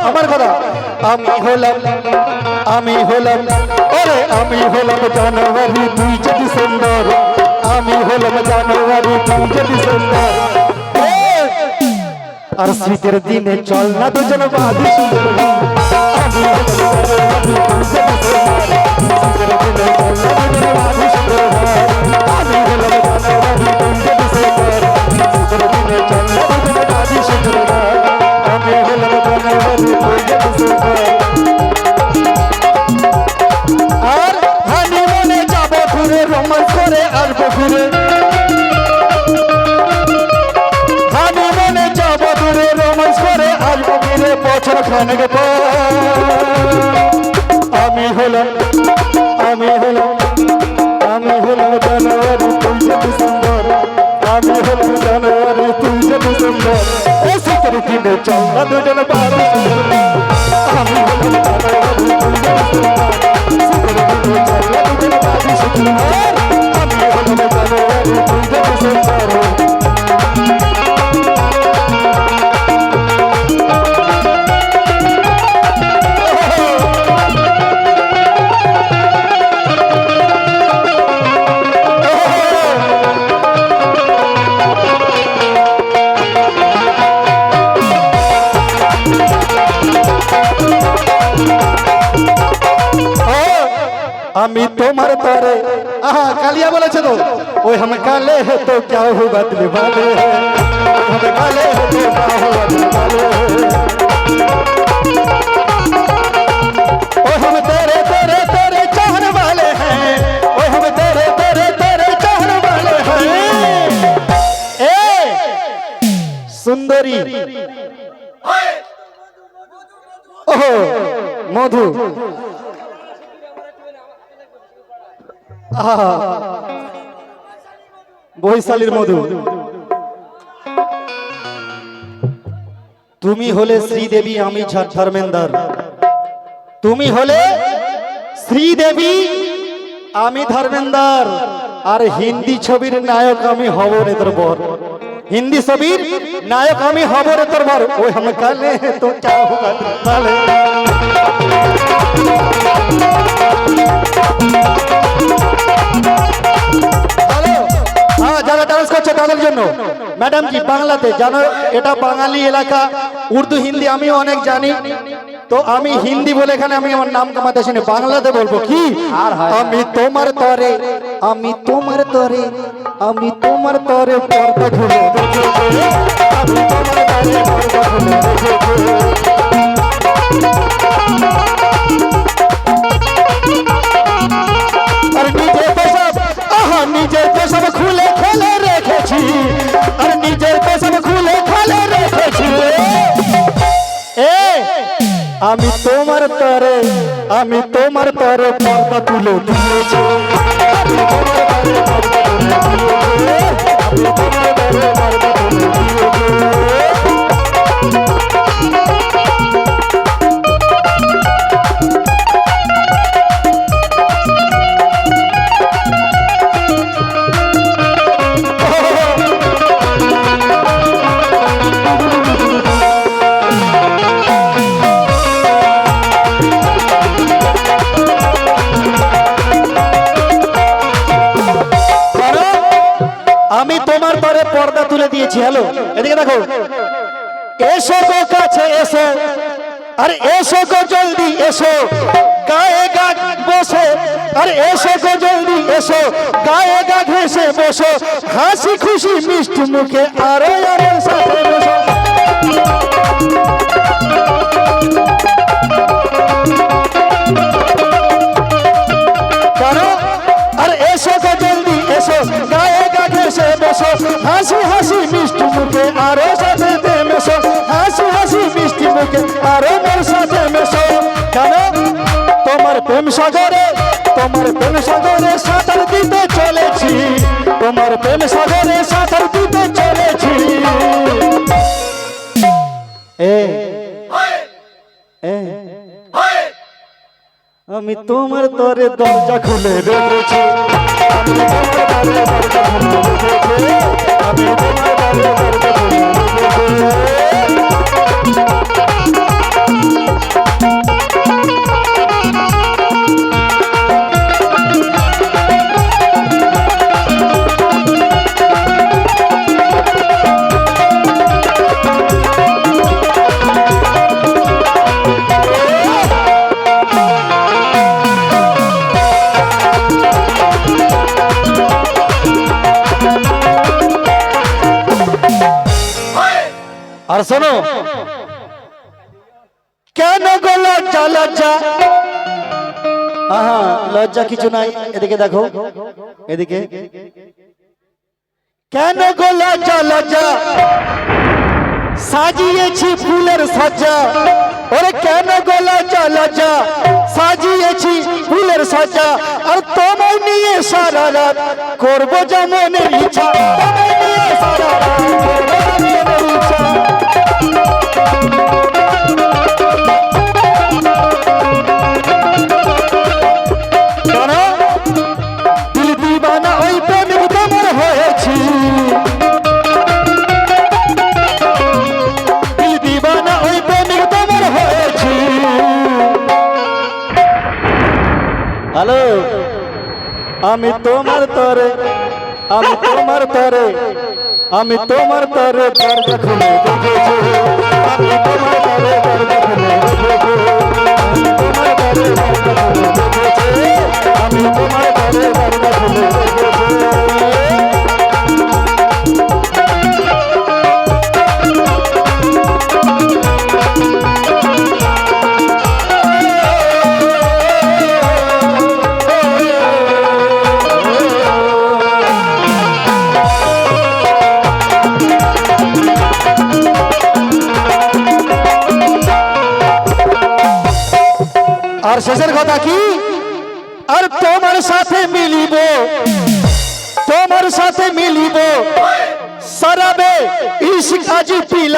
আমার কথা। আমি হলাম আমি হলাম ওরে আমি হলাম জানুয়ারি দুই যে ডিসেম্বর। আমি হলাম জানুয়ারি দুই যে ডিসেম্বর। এ, আর শীতের দিনে চল না দুজন বাদি সুন্দর আমি হলাম জানুয়ারি দুই যে ডিসেম্বর। শীতের দিনে চল না দুজন করে আসব ঘুরে হানিমুনে যাব ঘুরে রোমান্স করে আসব ঘুরে বছর খানেক আমি হলাম আমি হলাম আমি হলাম জানুয়ারি তুলছে ডিসেম্বর। আমি হলাম জানুয়ারি তুলছে ডিসেম্বর। ও শীতের দিনে চল দুজন বারো चलो। ओ हम काले हैं तो क्या हो बदले वाले हम काले हैं तो क्या हो बदले वाले ओ हम तेरे तेरे तेरे चाहने वाले हैं। ओ हम तेरे तेरे तेरे चाहने वाले हैं। ए, सुंदरी। ओहो, मधु। आहा। বৈশালীর মধু। তুমি হলে শ্রীদেবী আমি ধর্মেন্দ্র তুমি হলে শ্রীদেবী আমি ধর্মেন্দ্র আর হিন্দি ছবির নায়ক আমি হব রে তোর বর হিন্দি ছবির নায়ক আমি হব রে তোর বর ওই हम কালে তো চাহু কালে জন্য। ম্যাডাম জি বাংলাতে জানো এটা বাঙালি এলাকা। উর্দু হিন্দি আমিও অনেক জানি। তো আমি হিন্দি বলে এখানে আমি আমার নাম কামাতে শুনি বাংলাতে বলব কি? আমি তোমার তরে আমি তোমার তরে আমি তোমার তরে পর্দা খুলে আমি তোমার তরে পর্দা খুলে আমি তোমার তরে আমি তোমার তরে পর্দা তুলে দিয়েছি। দিয়েছি হ্যালো এদিকে দেখো। এসো গো কাছে এসো, আরে এসো গো জলদি এসো, গায়ে গা বসো, আরে এসো গো জলদি এসো, গায়ে গা ঘেসে বসো, হাসি খুশি মিষ্টি মুখে আরও আরও সাথে বসো। আর এসো গো জলদি এসো, গায়ে গা ঘেসে বসো, হাসি হাসি প্রেম সাগরে, তোমার প্রেম সাগরে সাঁতার দিতে চলেছি। তোমার প্রেম সাগরে সাঁতার দিতে চলেছি। এ আমি তোমার তরে দরজা খুলে রেখেছি লজ্জা কিছু নাই। এদিকে দেখো। এদিকে। কেন গো লজ্জা লজ্জা? সাজিয়েছি ফুলের সাজা ওরে কেন গো লজ্জা লজ্জা? সাজিয়েছি ফুলের সাজা আর তোমায় নিয়ে সারা রাত করব যেমন ইচ্ছা। তোমায় নিয়ে সারা রাত করব ইচ্ছা। আমি তোমার তরে আমি তোমার তরে আমি তোমার তরে আমি তোমার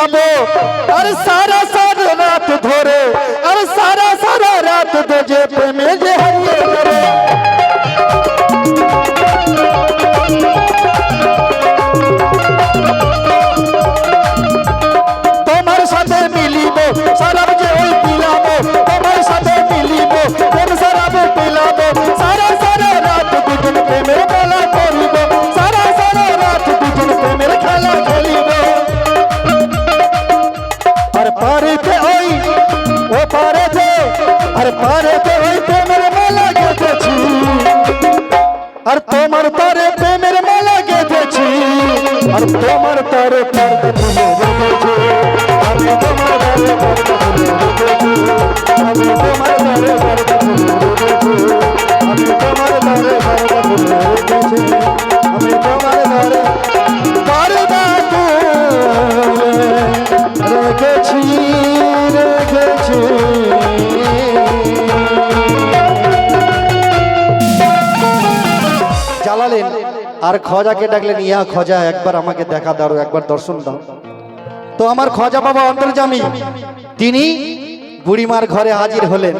যাব খজাকে ডাকলেন, ইয়া খজা, একবার আমাকে দেখা দাও, একবার দর্শন দাও। তো আমার খজা বাবা অন্তর্জামী তিনি বুড়িমার ঘরে হাজির হলেন।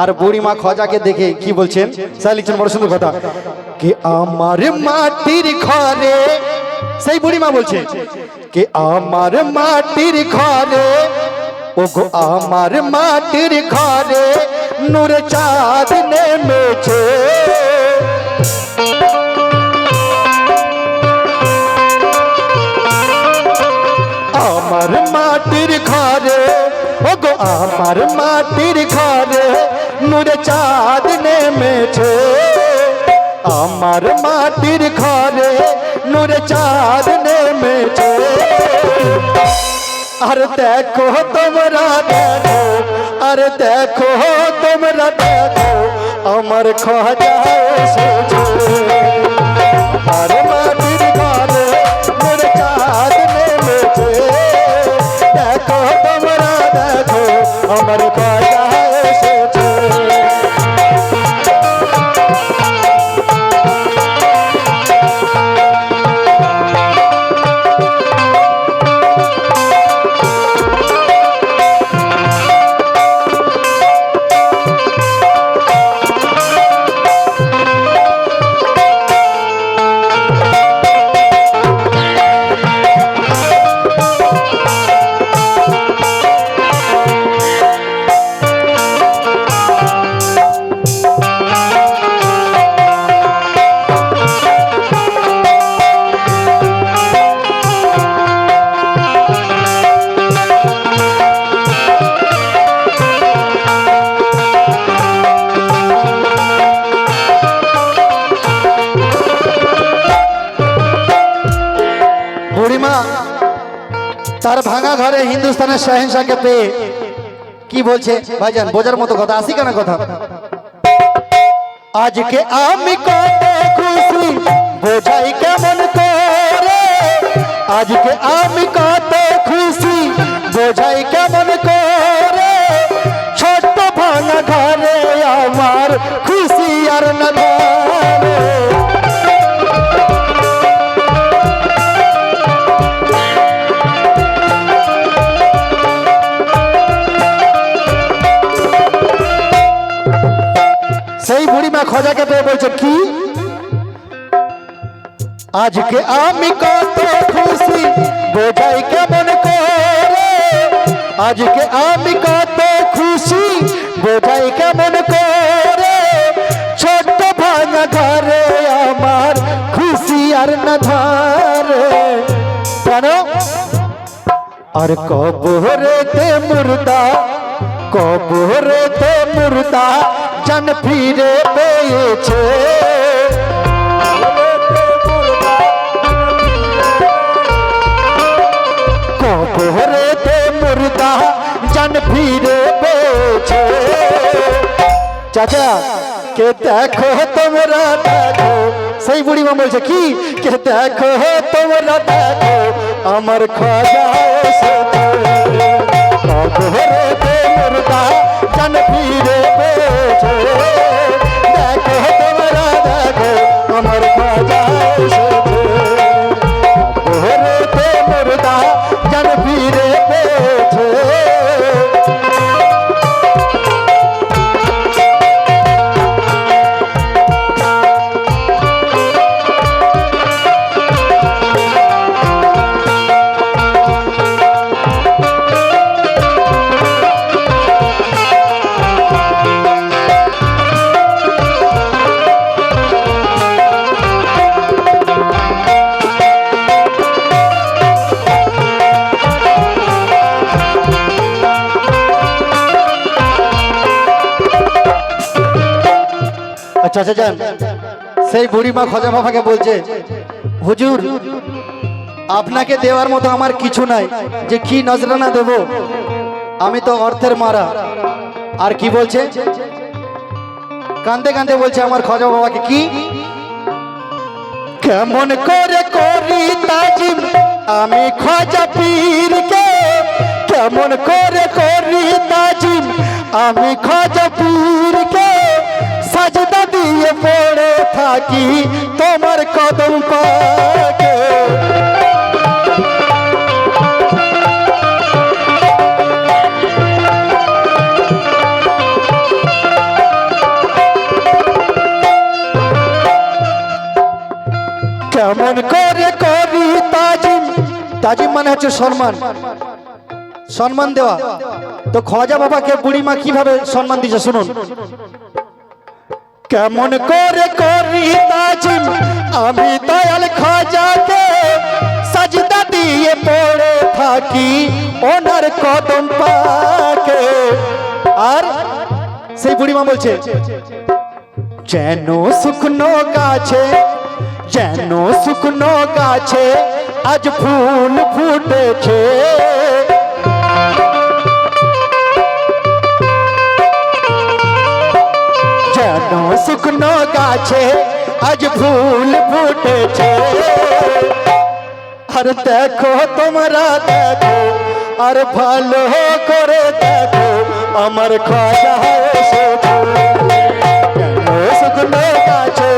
আর বুড়িমা খজাকে দেখে কি বলছেন? বড় সুন্দর কথা। কি আমার মাটির ঘরে, সেই বুড়িমা বলছে, কি আমার মাটির ঘরে ও গো আমার মাটির ঘরে নূর চাঁদ নেমেছে। আমার মাটির ঘরে ও গো আমার মাটির ঘরে নূরে চাঁদ নেমেছে। আমার মাটির ঘরে নূরে চাঁদ নেমেছে। আর দেখো তোমরা দেখো, আর দেখো তোমরা দেখো, আমার খোঁজা ঘরে হিন্দুস্তানের শাহেনশাহকে পেয়ে কি বলছে? ভাইজান, বোঝার মতো কথা, আসি কেন কথা? আজকে আমি কত খুশি? বোঝাই কেমন করে? আজকে আমি কত খুশি? বোঝাই কেমন করে? ছোট্ট ভাঙা ঘরে আমার খুশি আর না বুড়িমা পেয়ে বলছে, কি? আজকে আমি কত খুশি, বোঝাই কেমন করে। আজকে আমি কত খুশি, বোঝাই কেমন করে। ছোট্ট ভাঙা ঘরে আমার খুশি আর না ধরে। কেন? আর কবরেতে মুর্দা কবরেতে মুর্দা জন ফিরে পেয়েছে। কবরেতে মুর্দা জন ফিরে পেয়েছে। চাচা, কে দেখো তোমরা দেখো। সেই বুড়ি মা বলছে, কি? কে দেখো তোমরা দেখো? আমার খাজা জন ফিরে আচ্ছা যান। সেই বুড়িমা খজা বাবাকে বলছে, হুজুর, আপনাকে দেওয়ার মতো আমার কিছু নাই। যে কি নজরানা দেব? আমি তো অর্থের মারা। আর কি বলছে? কান্দে কান্দে বলছে আমার খজা বাবাকে, কি? কেমন করে করি তাজিম, আমি খজা পীরকে, কেমন করে করি তাজিম, আমি খজা পীরকে সাজদা দিয়ে পড়ে থাকি তোমার কদম পাকে। কেমন করে করি তাজিম? তাজিম মানে হচ্ছে সম্মান। সম্মান দেওয়া। তো খোয়াজা বাবাকে বুড়িমা কীভাবে সম্মান দিচ্ছে শুনুন। কেমন করে করি তাজিম? আমি দয়াল খাজাকে সাজদা দিয়ে পড়ে থাকি, ওনার কদম পাকে। আর সেই বুড়িমা বলছে, যেন শুকনো গাছে, যেন শুকনো গাছে আজ ফুল ফুটেছে। শুকনো গাছে আজ ফুল ফুটেছে। আর দেখো তোমরা দেখো, আর ভালো করে দেখো, আমার খাজা শুকনো গাছে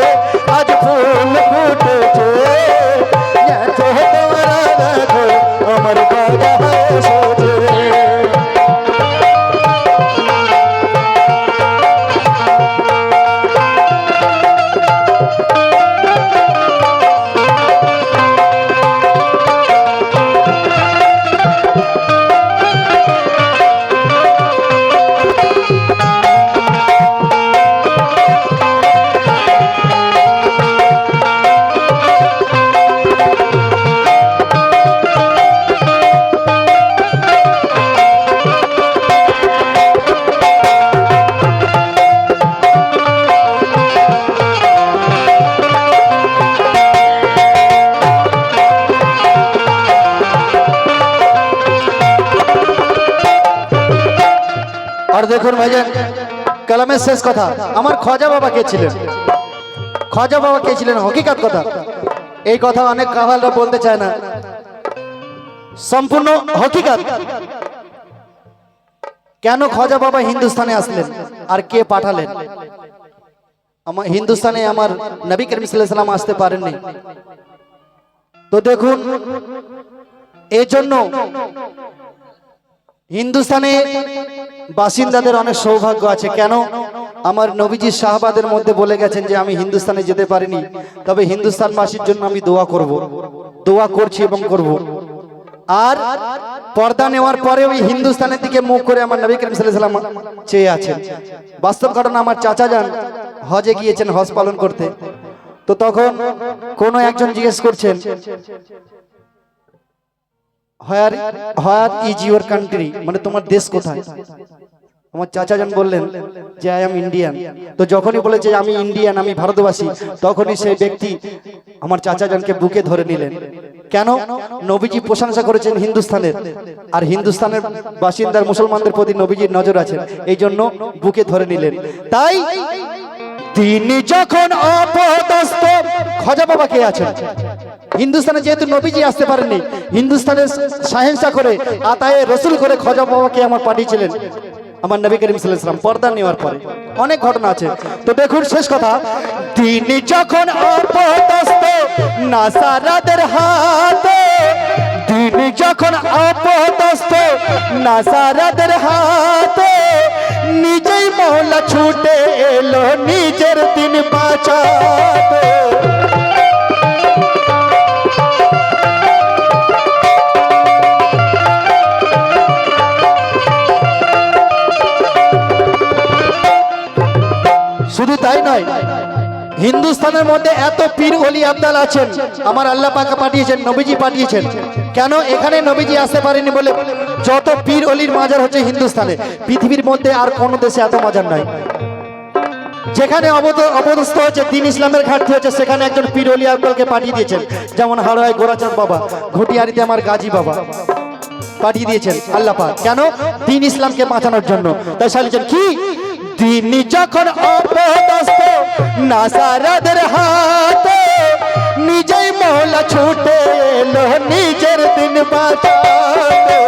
আজ ফুল ফুটেছে? দেখো তোমরা দেখো, আমার খাজা দেখুন ভাইজান, কালামের শেষ কথা। আমার খজা বাবা কে ছিলেন? খজা বাবা কে ছিলেন? হকিকাত কথা। এই কথা অনেক কাহালরা বলতে চায় না। সম্পূর্ণ হকিকাত। কেন খজা বাবা হিন্দুস্তানে আসলেন? আর কে পাঠালেন? আমার হিন্দুস্তানে আমার নবী করিম সাল্লাম আসতে পারেননি। তো দেখুন এই জন্য হিন্দুস্তানে বাসিন্দাদের অনেক সৌভাগ্য আছে। কেন? আমার নবীজি শাহবাদের মধ্যে বলে গেছেন যে, আমি হিন্দুস্তানে যেতে পারিনি। তবে হিন্দুস্তানবাসীর জন্য আমি দোয়া করব। দোয়া করছি এবং করব। আর পর্দা নেওয়ার পরে ওই হিন্দুস্তানের দিকে মুখ করে আমার নবী করিম সাল্লাম চেয়ে আছেন। বাস্তব ঘটনা, আমার চাচা যান হজে গিয়েছেন, হজ পালন করতে। তো তখন কোনো একজন জিজ্ঞেস করছেন where where is your country মানে তোমার দেশ কোথায়? আমার চাচাজন বললেন যে আই এম ইন্ডিয়ান তো যখনই বলেছে আমি ইন্ডিয়ান আমি ভারতবাসী, তখনই সেই ব্যক্তি আমার চাচাজনকে বুকে ধরে নিলেন। কেন? নবীজি প্রশংসা করেছেন হিন্দুস্তানের আর হিন্দুস্তানের বাসিন্দার মুসলমানদের প্রতি নবীজির নজর আছে। এই জন্য বুকে ধরে নিলেন। তাই তিনি যখন অপদস্থ, খজা বাবা কে আছেন? হিন্দুস্তানে যেহেতু নবীজি আসতে পারেননি, হিন্দুস্তানের সাহেন্সা করে আতায়ে রসুল করে খজা বাবাকে আমার পাঠিয়েছিলেন, আমার নবী করিম সাল্লাম পর্দা নেওয়ার পরে। অনেক ঘটনা আছে। তো দেখুন শেষ কথা তিনি যখন অপদস্থ, নাসারাদের হাতে তিনি যখন অপদস্থ, নাসারাদের হাতে, নিজেই মহলা ছুটে এলো, নিজের দিন বাঁচাতে। শুধু তাই নয় হিন্দুস্তানের মধ্যে এত পীর অলি আবদাল আছেন, আমার আল্লাহ পাকা পাঠিয়েছেন, নবীজি পাঠিয়েছেন। কেন এখানে নবীজি আসতে পারেনি বলে যত পীর অলির মাজার হচ্ছে হিন্দুস্তানে পৃথিবীর মধ্যে আর কোনো দেশে এত মাজার নাই। যেখানে অবদ- অবদস্থ হচ্ছে দিন ইসলামের ঘাটতি হচ্ছে সেখানে একজন পীর অলি আবদালকে পাঠিয়ে দিয়েছেন। যেমন হাড়োয় গোরাচাঁদ বাবা, ঘটিয়ারিতে আমার গাজী বাবা পাঠিয়ে দিয়েছেন, আল্লাহ পাক। কেন? দিন ইসলামকে বাঁচানোর জন্য। তাই সালিয়েছেন কি? দিন যখন অপদস্থ, নাসারাদের হাতে নিজেই মহলা ছুটে এলো, নিজের দিন বাঁচাতে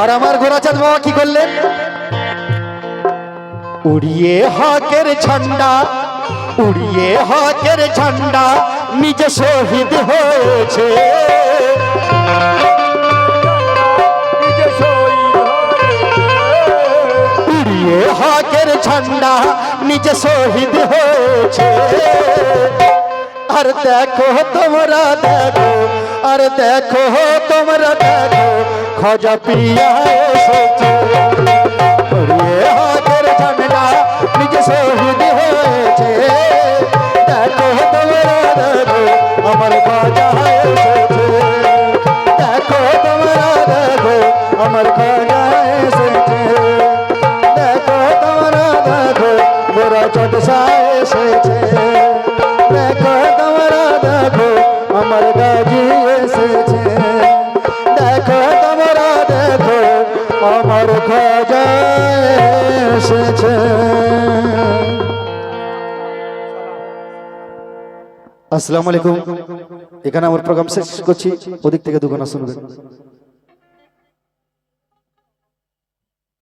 আর আমার গোরাচাঁদ বাবা কি করলেন? উড়িয়ে হকের ঝান্ডা উড়িয়ে হকের ঝান্ডা নিজে শহীদ হয়েছে। উড়িয়ে হকের ঝান্ডা নিজে শহীদ হয়েছে। আর দেখো তোমরা দেখো আর দেখো তোমরা দেখো খজা পিয়া এসেছে। উড়িয়ে হকের ঝান্ডা নিজে শহীদ হয়েছে। দেখো তোমরা দেখো আমার খজা এসেছে। দেখো তোমরা দেখো আমার খজা এসেছে। দেখো তোমরা দেখো মোরা চটসা এসেছে। দেখো তোমরা দেখো আমার গাজি এসেছে। দেখো তোমরা দেখো আমার খজা এসেছে। আসসালামু আলাইকুম। এখানে আমার প্রোগ্রাম শেষ করছি। ওদিক থেকে দুখানা শুনবেন।